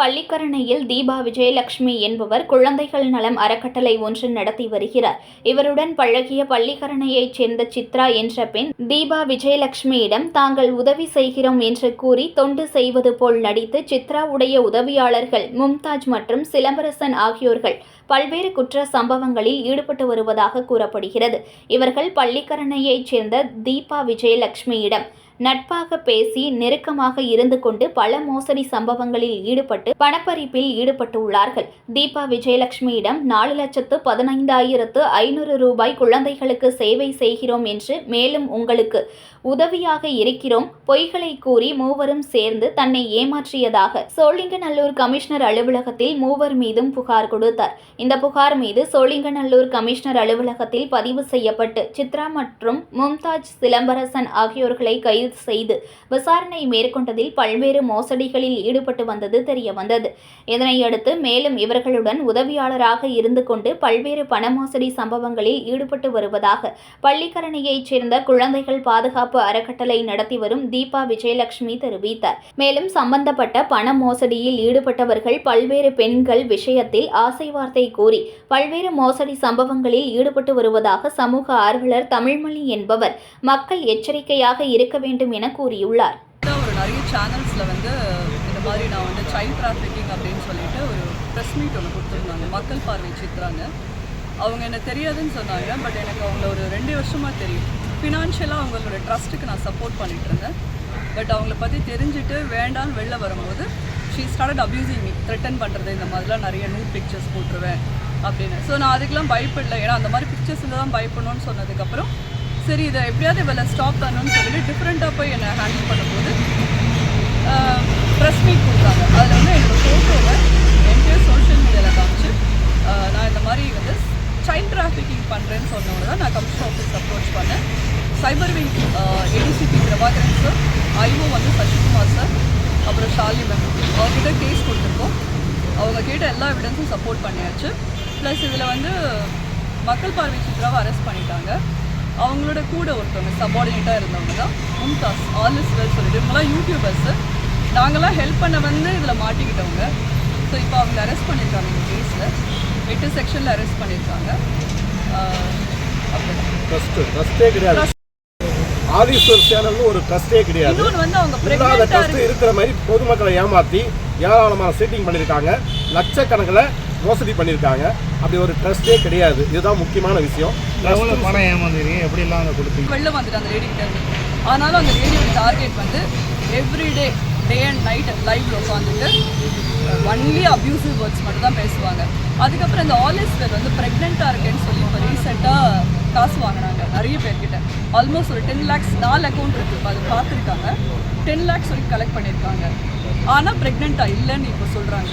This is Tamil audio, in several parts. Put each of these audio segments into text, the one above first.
பள்ளிக்கரணையில் தீபா விஜயலட்சுமி என்பவர் குழந்தைகள் நலம் அறக்கட்டளை ஒன்று நடத்தி வருகிறார். இவருடன் பழகிய பள்ளிக்கரணையைச் சேர்ந்த சித்ரா என்ற பெண் தீபா விஜயலட்சுமியிடம் தாங்கள் உதவி செய்கிறோம் என்று கூறி தொண்டு செய்வது போல் நடித்து சித்ராவுடைய உதவியாளர்கள் மும்தாஜ் மற்றும் சிலம்பரசன் ஆகியோர்கள் பல்வேறு குற்ற சம்பவங்களில் ஈடுபட்டு வருவதாக கூறப்படுகிறது. இவர்கள் பள்ளிக்கரணையைச் சேர்ந்த தீபா விஜயலட்சுமியிடம் நட்பாக பேசி நெருக்கமாக இருந்து கொண்டு பல மோசடி சம்பவங்களில் ஈடுபட்டு பணப்பறிப்பில் ஈடுபட்டுள்ளார்கள். தீபா விஜயலட்சுமியிடம் நாலு லட்சத்து பதினைந்தாயிரத்து ஐநூறு ரூபாய் குழந்தைகளுக்கு சேவை செய்கிறோம் என்று மேலும் உங்களுக்கு உதவியாக இருக்கிறோம். பொய்களை கூறி மூவரும் சேர்ந்து தன்னை ஏமாற்றியதாக சோழிங்கநல்லூர் கமிஷனர் அலுவலகத்தில் மூவர் மீதும் புகார் கொடுத்தார். இந்த புகார் மீது சோழிங்கநல்லூர் கமிஷனர் அலுவலகத்தில் பதிவு செய்யப்பட்டு சித்ரா மற்றும் மும்தாஜ் சிலம்பரசன் ஆகியோர்களை கைது செய்து விசாரணை மேற்கொண்டதில் பல்வேறு மோசடிகளில் ஈடுபட்டு வந்தது தெரியவந்தது. இதனையடுத்து மேலும் இவர்களுடன் உதவியாளராக இருந்து கொண்டு பல்வேறு பண மோசடி சம்பவங்களில் ஈடுபட்டு வருவதாக பள்ளிக்கரணையைச் சேர்ந்த குழந்தைகள் பாதுகாப்பு அறக்கட்டளை நடத்தி வரும் தீபா விஜயலட்சுமி தெரிவித்தார். மேலும் சம்பந்தப்பட்ட பண மோசடியில் ஈடுபட்டவர்கள் பல்வேறு பெண்கள் விஷயத்தில் ஆசை வார்த்தை கூறி பல்வேறு மோசடி சம்பவங்களில் ஈடுபட்டு வருவதாக சமூக ஆர்வலர் தமிழ்மொழி என்பவர் மக்கள் எச்சரிக்கையாக இருக்க வேண்டும் என கூறியுள்ளார். ஒரு நிறைய சேனல்ஸில் வந்து இந்த மாதிரி நான் வந்து சைல்ட் டிராஃபிக்கிங் அப்படின்னு சொல்லிட்டு ஒரு ப்ரெஸ் மீட் ஒன்று கொடுத்துருந்தாங்க. மக்கள் பார்வை சித்ராங்க. அவங்க என்ன தெரியாதுன்னு சொன்னாங்க பட் எனக்கு அவங்கள ஒரு ரெண்டு வருஷமாக தெரியும். ஃபினான்ஷியலாக அவங்களோட ட்ரஸ்ட்டுக்கு நான் சப்போர்ட் பண்ணிட்டு இருந்தேன். பட் அவங்கள பற்றி தெரிஞ்சுட்டு வேண்டான்னு வெளில வரும்போது she started abusing me threaten பண்ணுறது இந்த மாதிரிலாம் நிறைய நியூ பிக்சர்ஸ் போட்டுருவேன் அப்படின்னு. ஸோ நான் அதுக்கெலாம் பயப்படல. ஏன்னா அந்த மாதிரி பிக்சர்ஸில் தான் பயப்படணும்னு சொன்னதுக்கப்புறம் சரி இதை எப்படியாவது இவளை ஸ்டாப் பண்ணணும்னு சொல்லிட்டு டிஃப்ரெண்ட்டாக போய் என்னை ஹேண்டில் பண்ணும்போது ப்ரெஸ் மீட் கொடுத்தாங்க. அதில் வந்து என்னோடய ஃபோட்டோவை என்டையர் சோஷியல் மீடியாவில் காமிச்சு நான் இந்த மாதிரி வந்து சைல்ட் டிராஃபிக்கிங் பண்ணுறேன்னு சொன்னவங்க தான் நான் கமிஷன் ஆஃபீஸ் அப்ரோச் பண்ணேன். Cyber wing ADCP Prabhakaran sir IO வந்து சசிகுமார் சார் அப்புறம் ஷாலி மேம் அவங்ககிட்ட கேஸ் கொடுத்துருக்கோம். அவங்க கேட்ட எல்லா எவிடன்ஸும் சப்போர்ட் பண்ணியாச்சு. ப்ளஸ் இதில் வந்து மக்கள் பார்வை சித்ராவை அரெஸ்ட் பண்ணிட்டாங்க. அவங்களோட கூட ஒருத்தவங்க சபார்டினேட்டாக இருந்தவங்க தான் மும்தாஸ். ஆல் இஸ் வெல் சொல்லிட்டு. இவங்களாம் யூடியூபர்ஸு நாங்களாம் ஹெல்ப் பண்ண வந்து இதில் மாட்டிக்கிட்டவங்க. ஸோ இப்போ அவங்க அரெஸ்ட் பண்ணியிருக்காங்க இந்த கேஸில் எட்டு செக்ஷனில் அரெஸ்ட் பண்ணியிருக்காங்க. ஆதீஸ்வர் சேனல்னு ஒரு ட்ரஸ்டே கிடையாது. இருக்கிற மாதிரி பொதுமக்களை ஏமாத்தி ஏராளமான சீட்டிங் பண்ணியிருக்காங்க. லட்சக்கணக்கில் மோசடி பண்ணியிருக்காங்க. அப்படி ஒரு ட்ரஸ்டே கிடையாது. இதுதான் முக்கியமான விஷயம். எவ்வளோ பணம் ஏமாந்துறீங்க? எப்படிலாம் அதை கொடுத்தீங்க வெளில வந்துட்டு அந்த லேடி கிட்ட ஆனாலும் அந்த லேடியோட டார்கெட் வந்து எவ்ரிடே டே அண்ட் நைட் லைவ்ல உட்காந்துட்டு ஒன்லி அப்யூசிவ் வேர்ட்ஸ் மட்டும் தான் பேசுவாங்க. அதுக்கப்புறம் இந்த ஆல் இஸ் வெல் வந்து ப்ரெக்னெண்ட்டாக இருக்கேன்னு சொல்லி இப்போ ரீசெண்டாக காசு வாங்கினாங்க நிறைய பேர்கிட்ட. ஆல்மோஸ்ட் ஒரு டென் லேக்ஸ் நாலு அக்கௌண்ட் இருக்குது இப்போ அது பார்த்துருக்காங்க. டென் லேக்ஸ் வரைக்கும் கலெக்ட் பண்ணியிருக்காங்க. ஆனால் ப்ரெக்னெண்ட்டாக இல்லைன்னு இப்போ சொல்கிறாங்க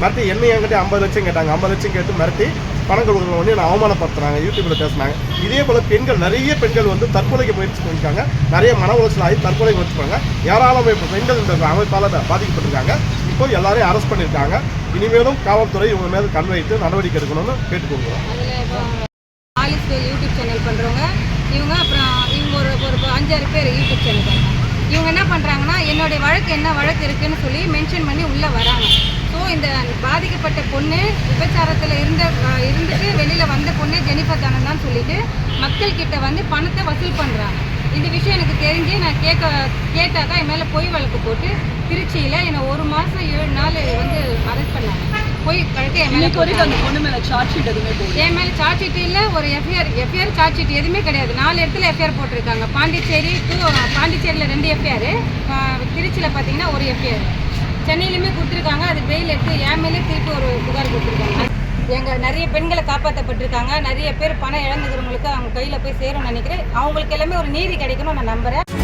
மிரட்டி என்னை என்கிட்ட ஐம்பது லட்சம் கேட்டாங்க. ஐம்பது லட்சம் கேட்டு மிரட்டி பணம் கொடுக்கணும் வந்து நான் அவமானப்படுத்துறாங்க. யூடியூப்ல பேசுனாங்க. இதே போல பெண்கள் நிறைய பெண்கள் வந்து தற்கொலைக்கு முயற்சி பண்ணிருக்காங்க நிறைய மன உளைச்சல் ஆகி தற்கொலை முயற்சி பண்ணாங்க. ஏராளமாக இப்போ பெண்கள் இந்த அமைப்பால் பாதிக்கப்பட்டிருக்காங்க. இப்போ எல்லாரையும் அரெஸ்ட் பண்ணியிருக்காங்க. இனிமேலும் காவல்துறை இவங்க மேலே கண் வைத்து நடவடிக்கை எடுக்கணும்னு கேட்டுக்கொள்கிறோம். யூடியூப் சேனல் பண்ணுறவங்க இவங்க அப்புறம் இவங்க ஒரு ஒரு அஞ்சாறு பேர் யூடியூப் சேனல் பண்ணுறாங்க இவங்க என்ன பண்ணுறாங்கன்னா என்னுடைய வழக்கு என்ன வழக்கு இருக்குன்னு சொல்லி மென்ஷன் பண்ணி உள்ளே வராங்க. ஸோ இந்த பாதிக்கப்பட்ட பொண்ணு விபச்சாரத்தில் இருந்த இருந்துட்டு வெளியில் வந்த பொண்ணு ஜெனிஃபர் தானே தான் சொல்லிட்டு மக்கள் கிட்ட வந்து பணத்தை வசூல் பண்ணுறாங்க இந்த விஷயம் எனக்கு தெரிஞ்சு நான் கேட்க கேட்டாக்கா என் மேலே பொய் வழக்கு போட்டு திருச்சியில் என்னை ஒரு மாதம் ஏழு நாள் வந்து அரெஸ்ட் பண்ணாங்க. பொய் வழக்கு என் மேலே பொண்ணு மேலே சார்ஜ் ஷீட் எதுவுமே என் மேலே சார்ஜ் ஷீட் இல்லை ஒரு எஃப்ஐஆர் எஃப்ஐஆர் சார்ஜ் ஷீட் எதுவுமே கிடையாது. நாலு இடத்துல எஃப்ஐஆர் போட்டிருக்காங்க. பாண்டிச்சேரி டு பாண்டிச்சேரியில் ரெண்டு எஃப்ஐஆர் திருச்சியில் பார்த்தீங்கன்னா ஒரு எஃப்ஐஆர் சென்னையிலுமே கொடுத்துருக்காங்க. அது பெயில் எடுத்து என் மேலே திருப்பி ஒரு புகார் கொடுத்துருக்காங்க. எங்கள் நிறைய பெண்களை காப்பாற்றப்பட்டிருக்காங்க நிறைய பேர் பணம் இழந்துக்கிறவங்களுக்கு அவங்க கையில் போய் சேரும்னு நினைக்கிறேன். அவங்களுக்கு எல்லாமே ஒரு நீதி கிடைக்கணும்னு நான் நம்புகிறேன்